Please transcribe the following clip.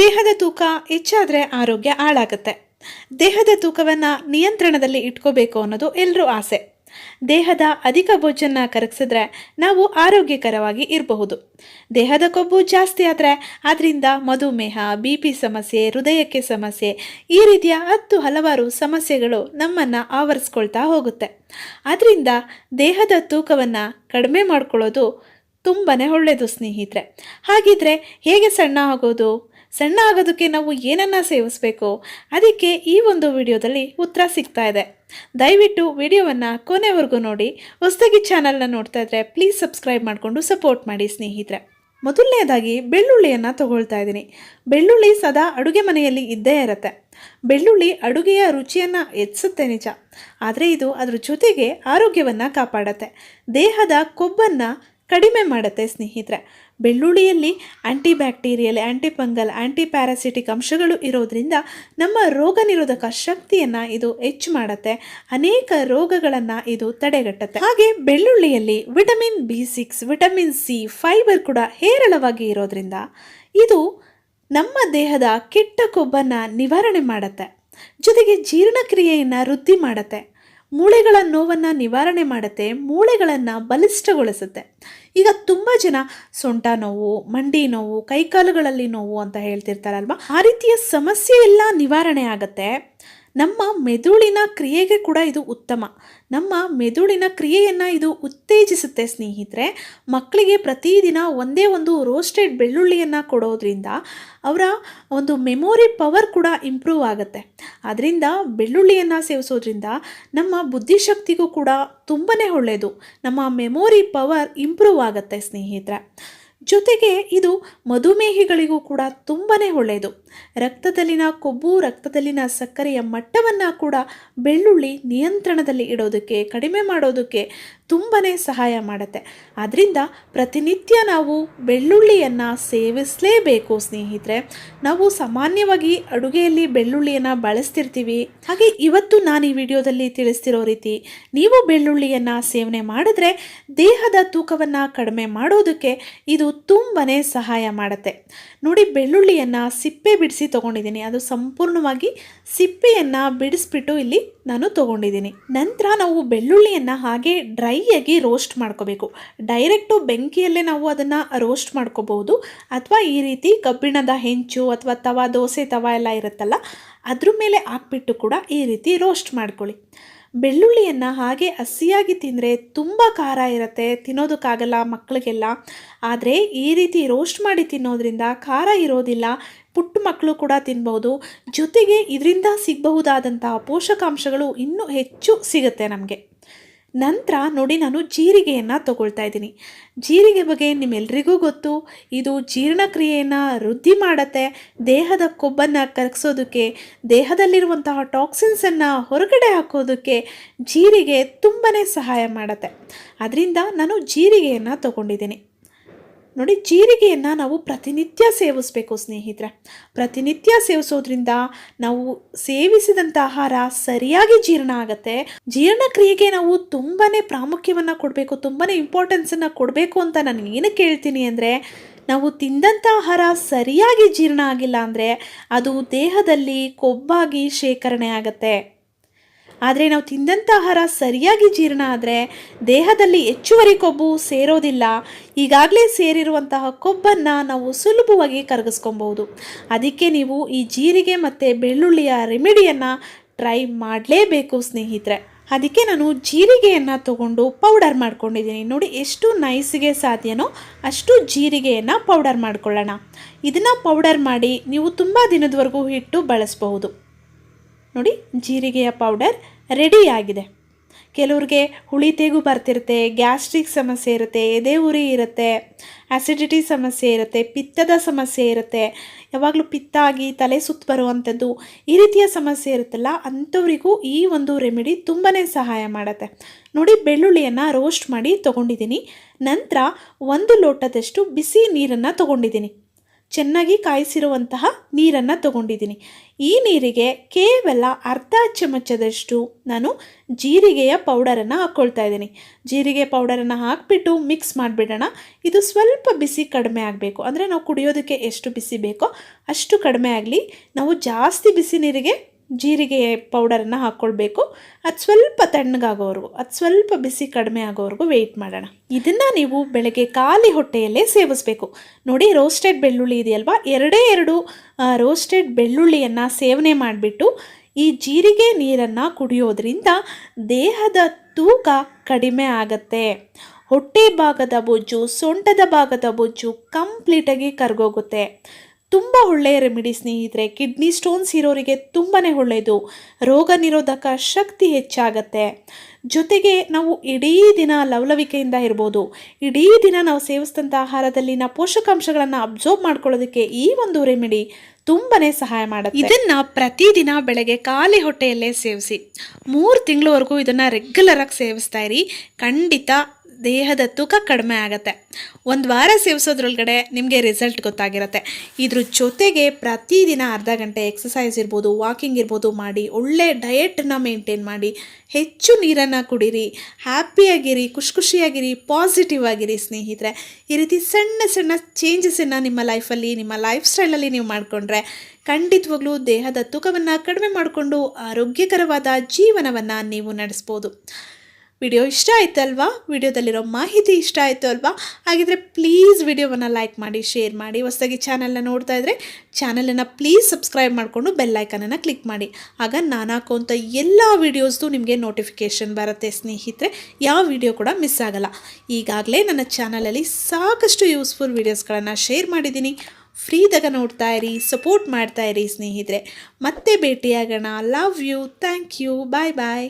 ದೇಹದ ತೂಕ ಹೆಚ್ಚಾದರೆ ಆರೋಗ್ಯ ಹಾಳಾಗುತ್ತೆ. ದೇಹದ ತೂಕವನ್ನು ನಿಯಂತ್ರಣದಲ್ಲಿ ಇಟ್ಕೋಬೇಕು ಅನ್ನೋದು ಎಲ್ಲರೂ ಆಸೆ. ದೇಹದ ಅಧಿಕ ಬೊಜ್ಜನ್ನು ಕರಗಿಸಿದ್ರೆ ನಾವು ಆರೋಗ್ಯಕರವಾಗಿ ಇರಬಹುದು. ದೇಹದ ಕೊಬ್ಬು ಜಾಸ್ತಿ ಆದರೆ ಅದರಿಂದ ಮಧುಮೇಹ, ಬಿ ಪಿ ಸಮಸ್ಯೆ, ಹೃದಯಕ್ಕೆ ಸಮಸ್ಯೆ ಈ ರೀತಿಯ ಹತ್ತು ಹಲವಾರು ಸಮಸ್ಯೆಗಳು ನಮ್ಮನ್ನು ಆವರಿಸ್ಕೊಳ್ತಾ ಹೋಗುತ್ತೆ. ಅದರಿಂದ ದೇಹದ ತೂಕವನ್ನು ಕಡಿಮೆ ಮಾಡ್ಕೊಳ್ಳೋದು ತುಂಬಾ ಒಳ್ಳೆಯದು ಸ್ನೇಹಿತರೆ. ಹಾಗಿದ್ರೆ ಹೇಗೆ ಸಣ್ಣ ಆಗೋದು? ಸಣ್ಣ ಆಗೋದಕ್ಕೆ ನಾವು ಏನನ್ನ ಸೇವಿಸಬೇಕು? ಅದಕ್ಕೆ ಈ ಒಂದು ವಿಡಿಯೋದಲ್ಲಿ ಉತ್ತರ ಸಿಗ್ತಾ ಇದೆ. ದಯವಿಟ್ಟು ವಿಡಿಯೋವನ್ನು ಕೊನೆವರೆಗೂ ನೋಡಿ. ಹೊಸದಾಗಿ ಚಾನಲ್ನ ನೋಡ್ತಾ ಇದ್ರೆ ಪ್ಲೀಸ್ ಸಬ್ಸ್ಕ್ರೈಬ್ ಮಾಡಿಕೊಂಡು ಸಪೋರ್ಟ್ ಮಾಡಿ ಸ್ನೇಹಿತರೆ. ಮೊದಲನೇದಾಗಿ ಬೆಳ್ಳುಳ್ಳಿಯನ್ನು ತಗೊಳ್ತಾ ಇದ್ದೀನಿ. ಬೆಳ್ಳುಳ್ಳಿ ಸದಾ ಅಡುಗೆ ಮನೆಯಲ್ಲಿ ಇದ್ದೇ ಇರುತ್ತೆ. ಬೆಳ್ಳುಳ್ಳಿ ಅಡುಗೆಯ ರುಚಿಯನ್ನು ಹೆಚ್ಚಿಸುತ್ತೆ ನಿಜ. ಆದರೆ ಇದು ಅದ್ರ ಜೊತೆಗೆ ಆರೋಗ್ಯವನ್ನು ಕಾಪಾಡತ್ತೆ. ದೇಹದ ಕೊಬ್ಬನ್ನು ಕಡಿಮೆ ಮಾಡುತ್ತೆ ಸ್ನೇಹಿತರೆ. ಬೆಳ್ಳುಳ್ಳಿಯಲ್ಲಿ anti bacterial anti anti parasitic ಅಂಶಗಳು ಇರೋದ್ರಿಂದ ನಮ್ಮ ರೋಗ ನಿರೋಧಕ ಶಕ್ತಿಯನ್ನು ಇದು ಹೆಚ್ಚು ಮಾಡುತ್ತೆ. ಅನೇಕ ರೋಗಗಳನ್ನು ಇದು ತಡೆಗಟ್ಟುತ್ತೆ. ಹಾಗೆ ಬೆಳ್ಳುಳ್ಳಿಯಲ್ಲಿ vitamin B six vitamin C fibre ಕೂಡ ಹೇರಳವಾಗಿ ಇರೋದ್ರಿಂದ ಇದು ನಮ್ಮ ದೇಹದ ಕೆಟ್ಟ ಕೊಬ್ಬನ್ನು ನಿವಾರಣೆ ಮಾಡುತ್ತೆ. ಜೊತೆಗೆ ಜೀರ್ಣಕ್ರಿಯೆಯನ್ನು ವೃದ್ಧಿ ಮಾಡುತ್ತೆ. ಮೂಳೆಗಳ ನೋವನ್ನು ನಿವಾರಣೆ ಮಾಡುತ್ತೆ, ಮೂಳೆಗಳನ್ನು ಬಲಿಷ್ಠಗೊಳಿಸುತ್ತೆ. ಈಗ ತುಂಬ ಜನ ಸೊಂಟ ನೋವು, ಮಂಡಿ ನೋವು, ಕೈಕಾಲುಗಳಲ್ಲಿ ನೋವು ಅಂತ ಹೇಳ್ತಿರ್ತಾರಲ್ವ? ಆ ರೀತಿಯ ಸಮಸ್ಯೆ ಎಲ್ಲ ನಿವಾರಣೆ ಆಗುತ್ತೆ. ನಮ್ಮ ಮೆದುಳಿನ ಕ್ರಿಯೆಗೆ ಕೂಡ ಇದು ಉತ್ತಮ. ನಮ್ಮ ಮೆದುಳಿನ ಕ್ರಿಯೆಯನ್ನು ಇದು ಉತ್ತೇಜಿಸುತ್ತೆ ಸ್ನೇಹಿತರೆ. ಮಕ್ಕಳಿಗೆ ಪ್ರತಿದಿನ ಒಂದೇ ಒಂದು ರೋಸ್ಟೆಡ್ ಬೆಳ್ಳುಳ್ಳಿಯನ್ನು ಕೊಡೋದ್ರಿಂದ ಅವರ ಒಂದು ಮೆಮೊರಿ ಪವರ್ ಕೂಡ ಇಂಪ್ರೂವ್ ಆಗುತ್ತೆ. ಅದರಿಂದ ಬೆಳ್ಳುಳ್ಳಿಯನ್ನು ಸೇವಿಸೋದ್ರಿಂದ ನಮ್ಮ ಬುದ್ಧಿಶಕ್ತಿಗೂ ಕೂಡ ತುಂಬಾ ಒಳ್ಳೆಯದು ನಮ್ಮ ಮೆಮೊರಿ ಪವರ್ ಇಂಪ್ರೂವ್ ಆಗುತ್ತೆ ಸ್ನೇಹಿತರೆ. ಜೊತೆಗೆ ಇದು ಮಧುಮೇಹಿಗಳಿಗೂ ಕೂಡ ತುಂಬಾ ಒಳ್ಳೆಯದು ರಕ್ತದಲ್ಲಿನ ಕೊಬ್ಬು, ರಕ್ತದಲ್ಲಿನ ಸಕ್ಕರೆಯ ಮಟ್ಟವನ್ನು ಕೂಡ ಬೆಳ್ಳುಳ್ಳಿ ನಿಯಂತ್ರಣದಲ್ಲಿ ಇಡೋದಕ್ಕೆ, ಕಡಿಮೆ ಮಾಡೋದಕ್ಕೆ ತುಂಬಾ ಸಹಾಯ ಮಾಡುತ್ತೆ. ಆದ್ದರಿಂದ ಪ್ರತಿನಿತ್ಯ ನಾವು ಬೆಳ್ಳುಳ್ಳಿಯನ್ನು ಸೇವಿಸಲೇಬೇಕು ಸ್ನೇಹಿತರೆ. ನಾವು ಸಾಮಾನ್ಯವಾಗಿ ಅಡುಗೆಯಲ್ಲಿ ಬೆಳ್ಳುಳ್ಳಿಯನ್ನು ಬಳಸ್ತಿರ್ತೀವಿ. ಹಾಗೆ ಇವತ್ತು ನಾನು ಈ ವಿಡಿಯೋದಲ್ಲಿ ತಿಳಿಸ್ತಿರೋ ರೀತಿ ನೀವು ಬೆಳ್ಳುಳ್ಳಿಯನ್ನು ಸೇವನೆ ಮಾಡಿದ್ರೆ ದೇಹದ ತೂಕವನ್ನು ಕಡಿಮೆ ಮಾಡೋದಕ್ಕೆ ಇದು ತುಂಬಾ ಸಹಾಯ ಮಾಡುತ್ತೆ. ನೋಡಿ ಬೆಳ್ಳುಳ್ಳಿಯನ್ನು ಸಿಪ್ಪೆ ಬಿಡಿಸಿ ತೊಗೊಂಡಿದ್ದೀನಿ. ಅದು ಸಂಪೂರ್ಣವಾಗಿ ಸಿಪ್ಪೆಯನ್ನು ಬಿಡಿಸ್ಬಿಟ್ಟು ಇಲ್ಲಿ ನಾನು ತೊಗೊಂಡಿದ್ದೀನಿ. ನಂತರ ನಾವು ಬೆಳ್ಳುಳ್ಳಿಯನ್ನು ಹಾಗೆ ಡ್ರೈ ಆಗಿ ರೋಸ್ಟ್ ಮಾಡ್ಕೋಬೇಕು. ಡೈರೆಕ್ಟು ಬೆಂಕಿಯಲ್ಲೇ ನಾವು ಅದನ್ನು ರೋಸ್ಟ್ ಮಾಡ್ಕೋಬೋದು ಅಥವಾ ಈ ರೀತಿ ಕಬ್ಬಿಣದ ಹೆಂಚು ಅಥವಾ ತವ, ದೋಸೆ, ತವ ಎಲ್ಲ ಇರುತ್ತಲ್ಲ, ಅದ್ರ ಮೇಲೆ ಹಾಕ್ಬಿಟ್ಟು ಕೂಡ ಈ ರೀತಿ ರೋಸ್ಟ್ ಮಾಡ್ಕೊಳ್ಳಿ. ಬೆಳ್ಳುಳ್ಳಿಯನ್ನು ಹಾಗೆ ಹಸಿಯಾಗಿ ತಿಂದರೆ ತುಂಬ ಖಾರ ಇರುತ್ತೆ, ತಿನ್ನೋದಕ್ಕಾಗಲ್ಲ ಮಕ್ಕಳಿಗೆಲ್ಲ ಆದರೆ ಈ ರೀತಿ ರೋಸ್ಟ್ ಮಾಡಿ ತಿನ್ನೋದ್ರಿಂದ ಖಾರ ಇರೋದಿಲ್ಲ, ಪುಟ್ಟ ಮಕ್ಕಳು ಕೂಡ ತಿನ್ಬೋದು ಜೊತೆಗೆ ಇದರಿಂದ ಸಿಗಬಹುದಾದಂತಹ ಪೋಷಕಾಂಶಗಳು ಇನ್ನೂ ಹೆಚ್ಚು ಸಿಗುತ್ತೆ ನಮಗೆ. ನಂತರ ನೋಡಿ ನಾನು ಜೀರಿಗೆಯನ್ನು ತಗೊಳ್ತಾ ಇದ್ದೀನಿ. ಜೀರಿಗೆ ಬಗ್ಗೆ ನಿಮ್ಮೆಲ್ರಿಗೂ ಗೊತ್ತು. ಇದು ಜೀರ್ಣಕ್ರಿಯೆಯನ್ನು ವೃದ್ಧಿ ಮಾಡುತ್ತೆ. ದೇಹದ ಕೊಬ್ಬನ್ನು ಕರಗಿಸೋದಕ್ಕೆ, ದೇಹದಲ್ಲಿರುವಂತಹ ಟಾಕ್ಸಿನ್ಸನ್ನು ಹೊರಗಡೆ ಹಾಕೋದಕ್ಕೆ ಜೀರಿಗೆ ತುಂಬಾ ಸಹಾಯ ಮಾಡುತ್ತೆ. ಅದರಿಂದ ನಾನು ಜೀರಿಗೆಯನ್ನು ತಗೊಂಡಿದ್ದೀನಿ. ನೋಡಿ ಜೀರಿಗೆಯನ್ನು ನಾವು ಪ್ರತಿನಿತ್ಯ ಸೇವಿಸಬೇಕು ಸ್ನೇಹಿತರೆ. ಪ್ರತಿನಿತ್ಯ ಸೇವಿಸೋದ್ರಿಂದ ನಾವು ಸೇವಿಸಿದಂಥ ಆಹಾರ ಸರಿಯಾಗಿ ಜೀರ್ಣ ಆಗುತ್ತೆ. ಜೀರ್ಣಕ್ರಿಯೆಗೆ ನಾವು ತುಂಬಾ ಪ್ರಾಮುಖ್ಯವನ್ನು ಕೊಡಬೇಕು ತುಂಬಾ ಇಂಪಾರ್ಟೆನ್ಸನ್ನು ಕೊಡಬೇಕು ಅಂತ ನಾನು ಏನಕ್ಕೆ ಹೇಳ್ತೀನಿ ಅಂದರೆ, ನಾವು ತಿಂದಂಥ ಆಹಾರ ಸರಿಯಾಗಿ ಜೀರ್ಣ ಆಗಿಲ್ಲ ಅಂದರೆ ಅದು ದೇಹದಲ್ಲಿ ಕೊಬ್ಬಾಗಿ ಶೇಖರಣೆ ಆಗುತ್ತೆ. ಆದರೆ ನಾವು ತಿಂದಂಥ ಆಹಾರ ಸರಿಯಾಗಿ ಜೀರ್ಣ ಆದರೆ ದೇಹದಲ್ಲಿ ಹೆಚ್ಚುವರಿ ಕೊಬ್ಬು ಸೇರೋದಿಲ್ಲ. ಈಗಾಗಲೇ ಸೇರಿರುವಂತಹ ಕೊಬ್ಬನ್ನು ನಾವು ಸುಲಭವಾಗಿ ಕರಗಿಸ್ಕೊಬೋದು ಅದಕ್ಕೆ ನೀವು ಈ ಜೀರಿಗೆ ಮತ್ತು ಬೆಳ್ಳುಳ್ಳಿಯ ರೆಮಿಡಿಯನ್ನು ಟ್ರೈ ಮಾಡಲೇಬೇಕು ಸ್ನೇಹಿತರೆ. ಅದಕ್ಕೆ ನಾನು ಜೀರಿಗೆಯನ್ನು ತಗೊಂಡು ಪೌಡರ್ ಮಾಡ್ಕೊಂಡಿದ್ದೀನಿ. ನೋಡಿ ಎಷ್ಟು ನೈಸಿಗೆ ಸಾಧ್ಯನೋ ಅಷ್ಟು ಜೀರಿಗೆಯನ್ನು ಪೌಡರ್ ಮಾಡ್ಕೊಳ್ಳೋಣ. ಇದನ್ನು ಪೌಡರ್ ಮಾಡಿ ನೀವು ತುಂಬ ದಿನದವರೆಗೂ ಇಟ್ಟು ಬಳಸಬಹುದು. ನೋಡಿ, ಜೀರಿಗೆಯ ಪೌಡರ್ ರೆಡಿಯಾಗಿದೆ ಕೆಲವ್ರಿಗೆ ಹುಳಿ ತೇಗು ಬರ್ತಿರುತ್ತೆ ಗ್ಯಾಸ್ಟ್ರಿಕ್ ಸಮಸ್ಯೆ ಇರುತ್ತೆ, ಎದೆ ಉರಿ ಇರುತ್ತೆ ಆ್ಯಸಿಡಿಟಿ ಸಮಸ್ಯೆ ಇರುತ್ತೆ, ಪಿತ್ತದ ಸಮಸ್ಯೆ ಇರುತ್ತೆ. ಯಾವಾಗಲೂ ಪಿತ್ತ ಆಗಿ ತಲೆ ಸುತ್ತ ಬರುವಂಥದ್ದು ಈ ರೀತಿಯ ಸಮಸ್ಯೆ ಇರುತ್ತಲ್ಲ, ಅಂಥವರಿಗೂ ಈ ಒಂದು ರೆಮಿಡಿ ತುಂಬಾ ಸಹಾಯ ಮಾಡುತ್ತೆ. ನೋಡಿ, ಬೆಳ್ಳುಳ್ಳಿಯನ್ನು ರೋಸ್ಟ್ ಮಾಡಿ ತೊಗೊಂಡಿದ್ದೀನಿ. ನಂತರ ಒಂದು ಲೋಟದಷ್ಟು ಬಿಸಿ ನೀರನ್ನು ತೊಗೊಂಡಿದ್ದೀನಿ. ಚೆನ್ನಾಗಿ ಕಾಯಿಸಿರುವಂತಹ ನೀರನ್ನು ತಗೊಂಡಿದ್ದೀನಿ. ಈ ನೀರಿಗೆ ಕೇವಲ ಅರ್ಧ ಚಮಚದಷ್ಟು ನಾನು ಜೀರಿಗೆಯ ಪೌಡರನ್ನು ಹಾಕ್ಕೊಳ್ತಾ ಇದ್ದೀನಿ. ಜೀರಿಗೆ ಪೌಡರನ್ನು ಹಾಕಿಬಿಟ್ಟು ಮಿಕ್ಸ್ ಮಾಡಿಬಿಡೋಣ. ಇದು ಸ್ವಲ್ಪ ಬಿಸಿ ಕಡಿಮೆ ಆಗಬೇಕು. ಅಂದರೆ ನಾವು ಕುಡಿಯೋದಕ್ಕೆ ಎಷ್ಟು ಬಿಸಿ ಬೇಕೋ ಅಷ್ಟು ಕಡಿಮೆ ಆಗಲಿ. ನಾವು ಜಾಸ್ತಿ ಬಿಸಿ ನೀರಿಗೆ ಜೀರಿಗೆ ಪೌಡರನ್ನು ಹಾಕ್ಕೊಳ್ಬೇಕು ಅದು ಸ್ವಲ್ಪ ತಣ್ಣಗಾಗೋವರೆಗೂ, ಅದು ಸ್ವಲ್ಪ ಬಿಸಿ ಕಡಿಮೆ ಆಗೋವರೆಗೂ ವೆಯ್ಟ್ ಮಾಡೋಣ. ಇದನ್ನು ನೀವು ಬೆಳಗ್ಗೆ ಖಾಲಿ ಹೊಟ್ಟೆಯಲ್ಲೇ ಸೇವಿಸಬೇಕು. ನೋಡಿ ರೋಸ್ಟೆಡ್ ಬೆಳ್ಳುಳ್ಳಿ ಇದೆಯಲ್ವಾ? ಎರಡೇ ಎರಡು ರೋಸ್ಟೆಡ್ ಬೆಳ್ಳುಳ್ಳಿಯನ್ನು ಸೇವನೆ ಮಾಡಿಬಿಟ್ಟು ಈ ಜೀರಿಗೆ ನೀರನ್ನು ಕುಡಿಯೋದ್ರಿಂದ ದೇಹದ ತೂಕ ಕಡಿಮೆ ಆಗತ್ತೆ. ಹೊಟ್ಟೆ ಭಾಗದ ಬೊಜ್ಜು, ಸೊಂಟದ ಭಾಗದ ಬೊಜ್ಜು ಕಂಪ್ಲೀಟಾಗಿ ಕರಗೋಗುತ್ತೆ. ತುಂಬ ಒಳ್ಳೆಯ ರೆಮಿಡಿ ಸ್ನೇಹಿತರೆ. ಕಿಡ್ನಿ ಸ್ಟೋನ್ಸ್ ಇರೋರಿಗೆ ತುಂಬಾ ಒಳ್ಳೆಯದು ರೋಗ ನಿರೋಧಕ ಶಕ್ತಿ ಹೆಚ್ಚಾಗತ್ತೆ. ಜೊತೆಗೆ ನಾವು ಇಡೀ ದಿನ ಲವಲವಿಕೆಯಿಂದ ಇರ್ಬೋದು. ಇಡೀ ದಿನ ನಾವು ಸೇವಿಸಿದಂಥ ಆಹಾರದಲ್ಲಿನ ಪೋಷಕಾಂಶಗಳನ್ನು ಅಬ್ಸರ್ವ್ ಮಾಡ್ಕೊಳ್ಳೋದಕ್ಕೆ ಈ ಒಂದು ರೆಮಿಡಿ ತುಂಬನೇ ಸಹಾಯ ಮಾಡುತ್ತೆ. ಇದನ್ನು ಪ್ರತಿದಿನ ಬೆಳಗ್ಗೆ ಖಾಲಿ ಹೊಟ್ಟೆಯಲ್ಲೇ ಸೇವಿಸಿ. ಮೂರು ತಿಂಗಳವರೆಗೂ ಇದನ್ನು ರೆಗ್ಯುಲರಾಗಿ ಸೇವಿಸ್ತಾ ಇರಿ. ಖಂಡಿತ ದೇಹದ ತೂಕ ಕಡಿಮೆ ಆಗುತ್ತೆ. ಒಂದು ವಾರ ಸೇವಿಸೋದ್ರೊಳಗಡೆ ನಿಮಗೆ ರಿಸಲ್ಟ್ ಗೊತ್ತಾಗಿರುತ್ತೆ. ಇದ್ರ ಜೊತೆಗೆ ಪ್ರತಿದಿನ ಅರ್ಧ ಗಂಟೆ ಎಕ್ಸಸೈಸ್ ಇರ್ಬೋದು ವಾಕಿಂಗ್ ಇರ್ಬೋದು ಮಾಡಿ, ಒಳ್ಳೆ ಡಯೆಟನ್ನು ಮೇಂಟೈನ್ ಮಾಡಿ, ಹೆಚ್ಚು ನೀರನ್ನು ಕುಡೀರಿ ಹ್ಯಾಪಿಯಾಗಿರಿ ಖುಷಿ ಖುಷಿಯಾಗಿರಿ ಪಾಸಿಟಿವ್ ಆಗಿರಿ ಸ್ನೇಹಿತರೆ. ಈ ರೀತಿ ಸಣ್ಣ ಸಣ್ಣ ಚೇಂಜಸನ್ನು ನಿಮ್ಮ ಲೈಫಲ್ಲಿ ನಿಮ್ಮ ಲೈಫ್ ಸ್ಟೈಲಲ್ಲಿ ನೀವು ಮಾಡಿಕೊಂಡ್ರೆ ಖಂಡಿತವಾಗ್ಲೂ ದೇಹದ ತೂಕವನ್ನು ಕಡಿಮೆ ಮಾಡಿಕೊಂಡು ಆರೋಗ್ಯಕರವಾದ ಜೀವನವನ್ನು ನೀವು ನಡೆಸ್ಬೋದು. ವಿಡಿಯೋ ಇಷ್ಟ ಆಯ್ತಲ್ವಾ? ವಿಡಿಯೋದಲ್ಲಿರೋ ಮಾಹಿತಿ ಇಷ್ಟ ಆಯಿತು ಅಲ್ವಾ? ಹಾಗಿದ್ರೆ ಪ್ಲೀಸ್ ವಿಡಿಯೋವನ್ನು ಲೈಕ್ ಮಾಡಿ, ಶೇರ್ ಮಾಡಿ. ಹೊಸದಾಗಿ ಚಾನಲ್ನ ನೋಡ್ತಾ ಇದ್ದರೆ ಚಾನಲನ್ನು ಪ್ಲೀಸ್ ಸಬ್ಸ್ಕ್ರೈಬ್ ಮಾಡಿಕೊಂಡು ಬೆಲ್ಲೈಕನನ್ನು ಕ್ಲಿಕ್ ಮಾಡಿ. ಆಗ ನಾನು ಹಾಕೋಂಥ ಎಲ್ಲ ವೀಡಿಯೋಸ್ದು ನಿಮಗೆ ನೋಟಿಫಿಕೇಷನ್ ಬರುತ್ತೆ ಸ್ನೇಹಿತರೆ. ಯಾವ ವಿಡಿಯೋ ಕೂಡ ಮಿಸ್ ಆಗಲ್ಲ. ಈಗಾಗಲೇ ನನ್ನ ಚಾನಲಲ್ಲಿ ಸಾಕಷ್ಟು ಯೂಸ್ಫುಲ್ ವೀಡಿಯೋಸ್ಗಳನ್ನು ಶೇರ್ ಮಾಡಿದ್ದೀನಿ. ಫ್ರೀದಾಗ ನೋಡ್ತಾ ಇರಿ, ಸಪೋರ್ಟ್ ಮಾಡ್ತಾ ಇರಿ ಸ್ನೇಹಿತರೆ. ಮತ್ತೆ ಭೇಟಿಯಾಗೋಣ. Love you. Thank you. Bye bye.